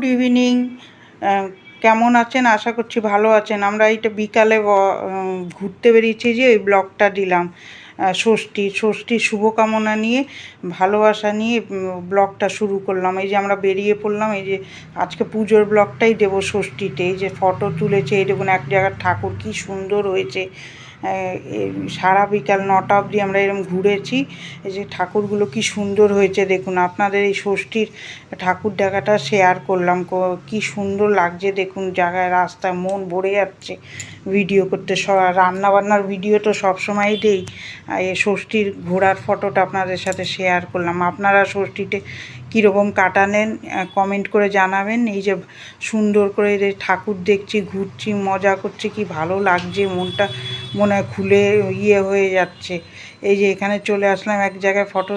Good evening. কেমন আছেন? আশা করছি ভালো আছেন। আমরা এইটা বিকালে ঘুরতে বেরিয়েছি যে ওই ব্লগটা দিলাম। ষষ্ঠী ষষ্ঠীর শুভকামনা নিয়ে, ভালোবাসা নিয়ে ব্লগটা শুরু করলাম। এই যে আমরা বেরিয়ে পড়লাম, এই যে আজকে পুজোর ব্লগটাই দেবো ষষ্ঠীতে। এই যে ফটো তুলেছে, এই দেখুন, এক জায়গার ঠাকুর কি সুন্দর হয়েছে। সারা বিকাল নটা অবধি আমরা এরকম ঘুরেছি। এই যে ঠাকুরগুলো কি সুন্দর হয়েছে দেখুন, আপনাদের এই ষষ্ঠীর ঠাকুর দেখাটা শেয়ার করলাম। কো- সুন্দর লাগছে দেখুন, জায়গায় রাস্তায় মন ভরে যাচ্ছে ভিডিও করতে। সব রান্না বান্নার ভিডিও তো সবসময়ই দেই। এই ষষ্ঠীর ঘোরার ফটোটা আপনাদের সাথে শেয়ার করলাম। আপনারা ষষ্ঠীতে কীরকম কাটানেন কমেন্ট করে জানাবেন। এই যে সুন্দর করে ঠাকুর দেখছি, ঘুরছি, মজা করছি, কি ভালো লাগছে, মনটা মনে খুলে ইয়ে হয়ে যাচ্ছে। এই যে এখানে চলে আসলাম, এক জায়গায় ফটো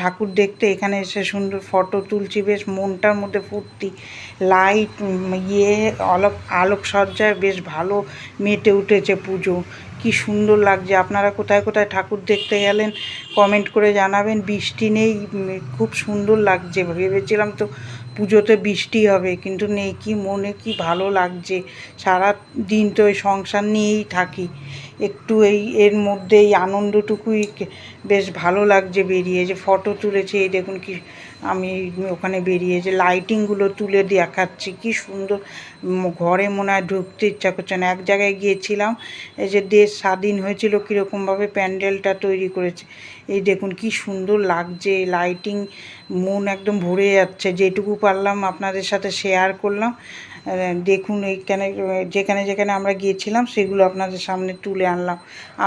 ঠাকুর দেখতে, এখানে এসে সুন্দর ফটো তুলছি, বেশ মনটার মধ্যে ফুর্তি লাইট ইয়ে আলোক আলোকসজ্জায় বেশ ভালো মেটে উঠেছে পুজো। কি সুন্দর লাগছে। আপনারা কোথায় কোথায় ঠাকুর দেখতে গেলেন কমেন্ট করে জানাবেন। বৃষ্টি নেই খুব সুন্দর লাগছে। ভেবেছিলাম তো পুজোতে বৃষ্টি হবে, কিন্তু নেই। কি মনে, কি ভালো লাগছে। সারা দিন তো ওই সংসার নিয়েই থাকি। একটু এই, এর মধ্যে এই আনন্দটুকুই বেশ ভালো লাগছে বেরিয়ে। যে ফটো তুলেছে, এই দেখুন কি আমি ওখানে বেরিয়ে যে লাইটিংগুলো তুলে দেখাচ্ছি। কি সুন্দর ঘরে মনে হয় ঢুকতে ইচ্ছা করছে না। এক জায়গায় গিয়েছিলাম, এই যে দেশ স্বাধীন হয়েছিল কীরকমভাবে প্যান্ডেলটা তৈরি করেছে। এই দেখুন কি সুন্দর লাগছে লাইটিং মন একদম ভরে যাচ্ছে। যেটুকু পারলাম আপনাদের সাথে শেয়ার করলাম। দেখুন এইখানে, যেখানে যেখানে আমরা গিয়েছিলাম, সেগুলো আপনাদের সামনে তুলে আনলাম।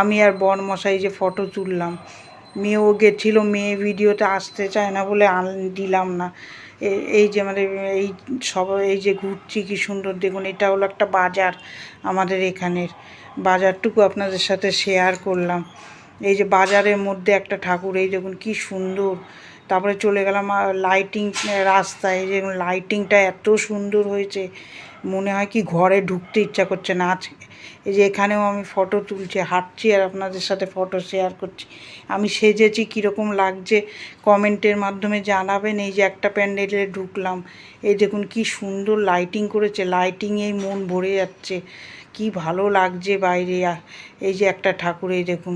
আমি আর বর মশাই যে ফটো তুললাম মেয়েও গেছিল, মেয়ে ভিডিওটা আসতে চায় না বলে আন দিলাম না। এই যে আমাদের, এই সব, এই যে ঘুরছি কি সুন্দর, দেখুন এটা হলো একটা বাজার আমাদের এখানের। বাজারটুকু আপনাদের সাথে শেয়ার করলাম। এই যে বাজারের মধ্যে একটা ঠাকুর, এই দেখুন কি সুন্দর। তারপরে চলে গেলাম লাইটিং রাস্তায়, এই যে লাইটিংটা এত সুন্দর হয়েছে। মনে হয় কি ঘরে ঢুকতে ইচ্ছা করছে না। আজ এই যে এখানেও আমি ফটো তুলছি, হাঁটছি আর আপনাদের সাথে ফটো শেয়ার করছি। আমি সেজেছি, কীরকম লাগছে কমেন্টের মাধ্যমে জানাবেন। এই যে একটা প্যান্ডেলে ঢুকলাম, এই দেখুন কি সুন্দর লাইটিং করেছে। লাইটিংয়েই মন ভরে যাচ্ছে। কি ভালো লাগছে বাইরে এই যে একটা ঠাকুর, এই দেখুন।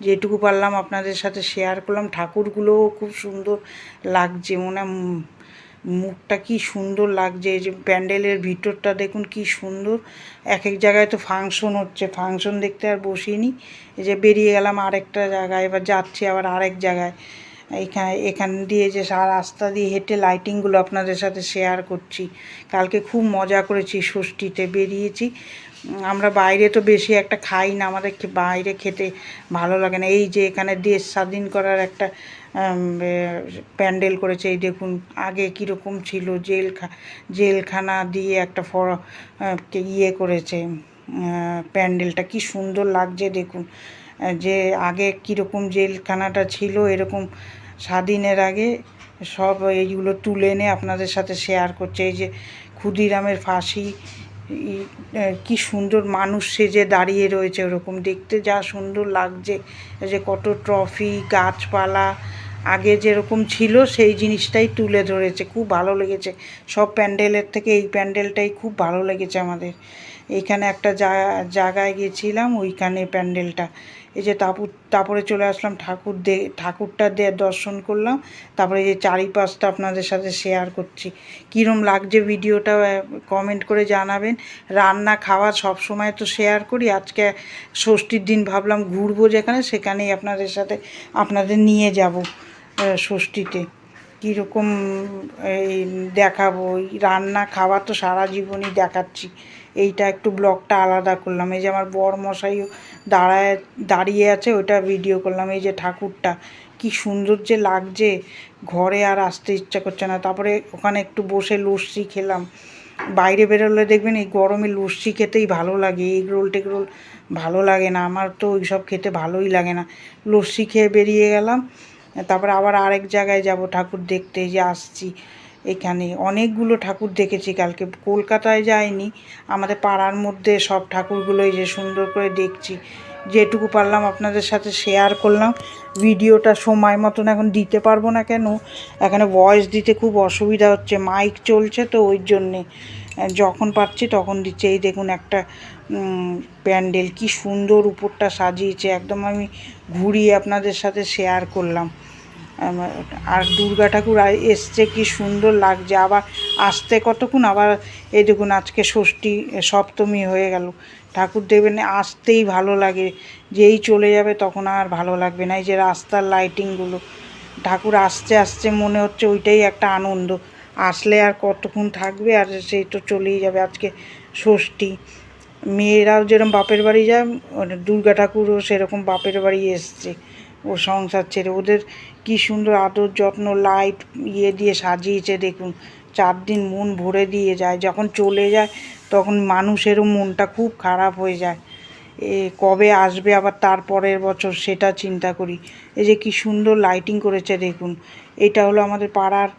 যেটুকু পারলাম আপনাদের সাথে শেয়ার করলাম। ঠাকুরগুলোও খুব সুন্দর লাগছে, মনে মুখটা কি সুন্দর লাগছে। যে প্যান্ডেলের ভিতরটা দেখুন কি সুন্দর। এক এক জায়গায় তো ফাংশন হচ্ছে ফাংশন দেখতে আর বসিনি। এই যে বেরিয়ে গেলাম আরেকটা জায়গায়, এবার যাচ্ছি আবার আরেক জায়গায়। এইখানে, এখান দিয়ে যে সারা রাস্তা দিয়ে হেঁটে লাইটিংগুলো আপনাদের সাথে শেয়ার করছি। কালকে খুব মজা করেছি ষষ্ঠীতে বেরিয়েছি। আমরা বাইরে তো বেশি একটা খাই না, আমাদের বাইরে খেতে ভালো লাগে না। এই যে এখানে দেশ স্বাধীন করার একটা প্যান্ডেল করেছে, এই দেখুন, আগে কীরকম ছিল জেল জেলখানা দিয়ে একটা ফর ইয়ে করেছে প্যান্ডেলটা। কি সুন্দর লাগছে, দেখুন। যে আগে কীরকম জেলখানাটা ছিল, এরকম স্বাধীনের আগে সব এইগুলো তুলে এনে আপনাদের সাথে শেয়ার করছে। এই যে ক্ষুদিরামের ফাঁসি কি সুন্দর মানুষ সেজে দাঁড়িয়ে রয়েছে ওরকম। দেখতে যা সুন্দর লাগছে যে কত ট্রফি গাছপালা। আগে যেরকম ছিল সেই জিনিসটাই তুলে ধরেছে, খুব ভালো লেগেছে। সব প্যান্ডেলের থেকে এই প্যান্ডেলটাই খুব ভালো লেগেছে আমাদের। এইখানে একটা জায়গায় গেছিলাম ওইখানে প্যান্ডেলটা। এই যে তাপুর তারপরে চলে আসলাম ঠাকুর দে, ঠাকুরটা দে দর্শন করলাম। তারপরে যে চারিপাশটা আপনাদের সাথে শেয়ার করছি। কীরম লাগছে ভিডিওটা কমেন্ট করে জানাবেন। রান্না, খাওয়া সব সময় তো শেয়ার করি। আজকে ষষ্ঠীর দিন ভাবলাম ঘুরবো যেখানে, সেখানেই আপনাদের সাথে, আপনাদের নিয়ে যাব ষষ্ঠীতে। কীরকম, এই, দেখাবো। রান্না, খাওয়া তো সারা জীবনই দেখাচ্ছি। এইটা একটু ব্লগটা আলাদা করলাম। এই যে আমার বর মশাইও দাঁড়ায়, দাঁড়িয়ে আছে, ওইটা ভিডিও করলাম। এই যে ঠাকুরটা, কি সুন্দর যে লাগছে। ঘরে আর আসতে ইচ্ছা করছে না। তারপরে ওখানে একটু বসে লস্যি খেলাম। বাইরে বেরোলে দেখবেন এই গরমে লস্যি খেতেই ভালো লাগে। এগ রোল টেগ রোল ভালো লাগে না। আমার তো ওই সব খেতে ভালোই লাগে না। লস্যি খেয়ে বেরিয়ে গেলাম। তারপরে আবার আরেক জায়গায় যাব ঠাকুর দেখতে। যে আসছি। এখানে অনেকগুলো ঠাকুর দেখেছি, কালকে কলকাতায় যাইনি, আমাদের পাড়ার মধ্যে সব ঠাকুরগুলোই যে সুন্দর করে দেখছি। যেটুকু পারলাম আপনাদের সাথে শেয়ার করলাম, ভিডিওটা সময় মতন এখন দিতে পারব না কেন? এখানে ভয়েস দিতে খুব অসুবিধা হচ্ছে মাইক চলছে তো ওই জন্যে। যখন পাচ্ছি তখন দিচ্ছে, এই দেখুন একটা প্যান্ডেল, কি সুন্দর উপরটা সাজিয়েছে, একদম আমি ঘুরিয়ে আপনাদের সাথে শেয়ার করলাম। আর দুর্গা ঠাকুর এসছে, কি সুন্দর লাগছে। আবার আসতে কতক্ষণ? আবার এই দেখুন, আজকে ষষ্ঠী, সপ্তমী হয়ে গেল। ঠাকুর দেবেন, আসতেই ভালো লাগে। যেই চলে যাবে তখন আর ভালো লাগবে না। এই যে রাস্তার লাইটিংগুলো ঠাকুর আসতে আসতে মনে হচ্ছে ওইটাই একটা আনন্দ। আসলে আর কতক্ষণ থাকবে? আর সেই তো চলেই যাবে আজকে ষষ্ঠী। মেয়েরাও যেরকম বাপের বাড়ি যায়, দুর্গা ঠাকুরও সেরকম বাপের বাড়ি এসছে। ও সংসার ছেড়ে, ওদের কি সুন্দর আদর যত্ন লাইট ইয়ে দিয়ে সাজিয়েছে, দেখুন। চার দিন মন ভরে দিয়ে যায়, যখন চলে যায়, তখন মানুষেরও মনটা খুব খারাপ হয়ে যায়। এ কবে আসবে আবার তারপরের বছর, সেটা চিন্তা করি। এই যে কি সুন্দর লাইটিং করেছে, দেখুন। এটা হলো আমাদের পাড়ার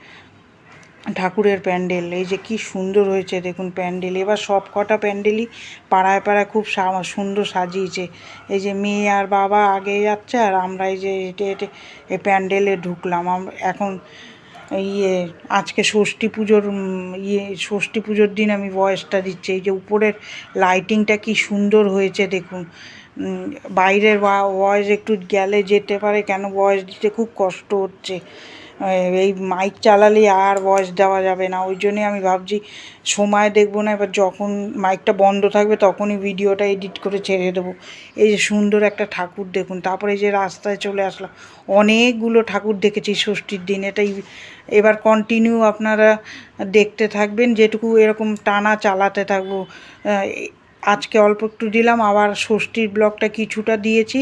ঠাকুরের প্যান্ডেল, এই যে কি সুন্দর হয়েছে দেখুন প্যান্ডেল, এবার সব কটা প্যান্ডেলই পাড়ায় পাড়ায় খুব সুন্দর সাজিয়েছে। এই যে মেয়ে আর বাবা আগে যাচ্ছে আর আমরা এই যে হেঁটে হেঁটে এই প্যান্ডেলে ঢুকলাম। এখন ইয়ে আজকে ষষ্ঠী পুজোর ইয়ে ষষ্ঠী পুজোর দিন আমি ভয়েসটা দিচ্ছি। এই যে উপরের লাইটিংটা কি সুন্দর হয়েছে দেখুন। বাইরের ভয়েস একটু গেলে যেতে পারে, কেন ভয়েস দিতে খুব কষ্ট হচ্ছে। এই মাইক চালালে আর ভয়েস দেওয়া যাবে না। ওই জন্যই আমি ভাবছি সময় দেখব না, এবার যখন মাইকটা বন্ধ থাকবে তখনই ভিডিওটা এডিট করে ছেড়ে দেবো। এই যে সুন্দর একটা ঠাকুর দেখুন, তারপরে এই যে রাস্তায় চলে আসলাম, অনেকগুলো ঠাকুর দেখেছি ষষ্ঠীর দিন। এটাই এবার কন্টিনিউ আপনারা দেখতে থাকবেন, যেটুকু এরকম টানা চালাতে থাকব। আজকে অল্প একটু দিলাম, আবার ষষ্ঠীর ব্লকটা কিছুটা দিয়েছি,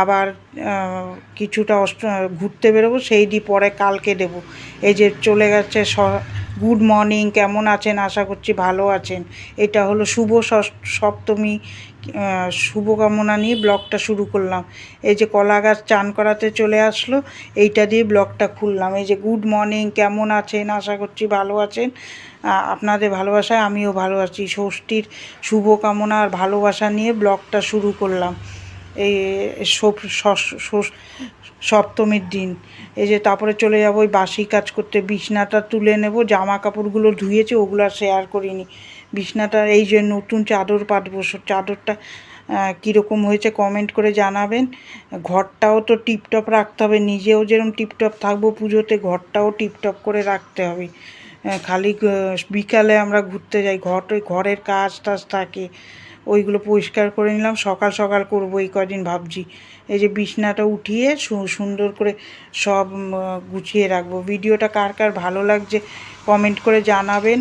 আবার কিছুটা অষ্ট, ঘুরতে বেরোবো, সেই দিয়ে পরে কালকে দেব। এই যে চলে গেছে গুড মর্নিং কেমন আছেন? আশা করছি ভালো আছেন। এটা হলো শুভ সপ্তমী শুভকামনা নিয়ে ব্লগটা শুরু করলাম। এই যে কলা গাছ চান করাতে চলে আসলো, এইটা দিয়ে ব্লগটা খুললাম। এই যে গুড মর্নিং কেমন আছেন? আশা করছি ভালো আছেন। আপনাদের ভালোবাসায় আমিও ভালো আছি। ষষ্ঠীর শুভকামনা আর ভালোবাসা নিয়ে ব্লগটা শুরু করলাম। এই সপ্তমীর দিন। এই যে তারপরে চলে যাব ওই বাসি কাজ করতে। বিছনাটা তুলে নেব জামা কাপড়গুলো ধুয়েছে, ওগুলো শেয়ার করিনি। বিছনাটা এই যে নতুন চাদর পাতবো চাদরটা কীরকম হয়েছে কমেন্ট করে জানাবেন। ঘরটাও তো টিপটপ রাখতে হবে, নিজেও যেরকম টিপটপ থাকব পুজোতে, ঘরটাও টিপটপ করে রাখতে হবে। খালি বিকালে আমরা ঘুরতে যাই, ঘর ঘরের কাজ টাজ থাকে। ওইগুলো পরিষ্কার করে নিলাম। সকাল সকাল করব এই কদিন ভাবছি। এই যে বিছনাটা উঠিয়ে সুন্দর করে সব গুছিয়ে রাখব। ভিডিওটা কার কার ভালো লাগছে কমেন্ট করে জানাবেন।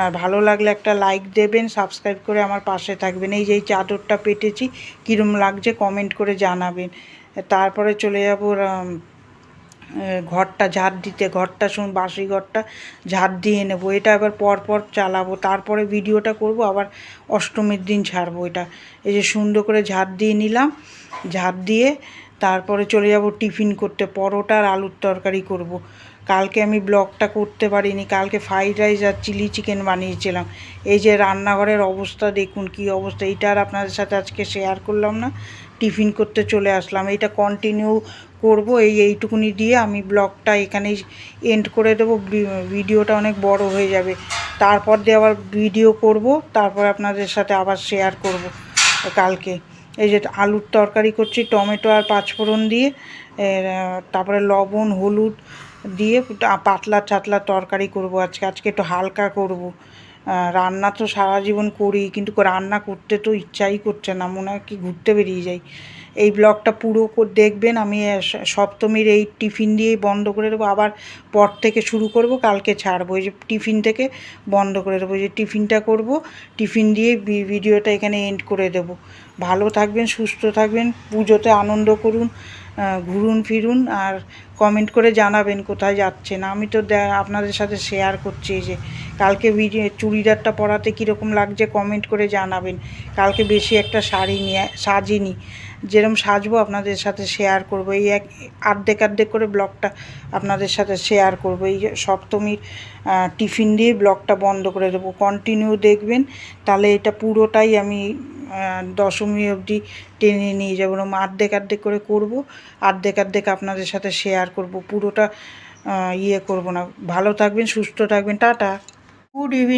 আর ভালো লাগলে একটা লাইক দেবেন সাবস্ক্রাইব করে আমার পাশে থাকবেন। এই যে এই চাদরটা পেটেছি, কীরম লাগছে কমেন্ট করে জানাবেন। তারপরে চলে যাব ঘরটা ঝাড় দিতে, ঘরটা শুন, বাসি ঘরটা ঝাড় দিয়ে নেব। এটা আবার পর পর চালাবো, তারপরে ভিডিওটা করব, আবার অষ্টমীর দিন ছাড়বো এটা। এই যে সুন্দর করে ঝাড় দিয়ে নিলাম, ঝাড় দিয়ে তারপরে চলে যাব টিফিন করতে পরোটা আর আলুর তরকারি করব। কালকে আমি ব্লগটা করতে পারিনি, কালকে ফ্রাইড রাইস আর চিলি চিকেন বানিয়েছিলাম। এই যে রান্নাঘরের অবস্থা, দেখুন কি অবস্থা। এইটা আর আপনাদের সাথে আজকে শেয়ার করলাম না, টিফিন করতে চলে আসলাম। এইটা কন্টিনিউ করব, এই এইটুকুনি দিয়ে আমি ব্লগটা এখানে এন্ড করে দেবো। ভিডিওটা অনেক বড় হয়ে যাবে। তারপর দিয়ে আবার ভিডিও করব, তারপর আপনাদের সাথে আবার শেয়ার করব কালকে। এই যে আলুর তরকারি করছি, টমেটো আর পাঁচফোড়ন দিয়ে তারপরে লবণ, হলুদ দিয়ে পাতলা ছাতলা তরকারি করব আজকে। আজকে একটু হালকা করব। রান্না তো সারা জীবন করি, কিন্তু রান্না করতে তো ইচ্ছাই করছে না, মনে হয় কি ঘুরতে বেরিয়ে যাই। এই ব্লগটা পুরো দেখবেন। আমি সপ্তমীর এই টিফিন দিয়েই বন্ধ করে দেবো। আবার পর থেকে শুরু করব, কালকে ছাড়বো। এই যে টিফিন থেকে বন্ধ করে দেবো। যে টিফিনটা করব, টিফিন দিয়ে ভিডিওটা এখানে এন্ড করে দেব। ভালো থাকবেন, সুস্থ থাকবেন, পুজোতে আনন্দ করুন ঘুরুন, ফিরুন, আর কমেন্ট করে জানাবেন কোথায় যাচ্ছেন। আমি তো আপনাদের সাথে শেয়ার করছি যে, কালকে ভিডিও চুড়িদারটা পরাতে কীরকম লাগছে কমেন্ট করে জানাবেন। কালকে বেশি একটা শাড়ি নিয়ে সাজিনি। যেরকম সাজবো আপনাদের সাথে শেয়ার করব। এই এক আর্ধেক আর্ধেক করে ব্লগটা আপনাদের সাথে শেয়ার করব। এই সপ্তমীর টিফিন দিয়ে ব্লগটা বন্ধ করে দেবো। কন্টিনিউ দেখবেন, তাহলে এটা পুরোটাই আমি দশমী অবধি টেনে নিয়ে যাব। ওরম আর্ধেক আর্ধেক করে করব আর্ধেক আর্ধেক আপনাদের সাথে শেয়ার করব। পুরোটা ইয়ে করব না। ভালো থাকবেন, সুস্থ থাকবেন। টাটা। Good evening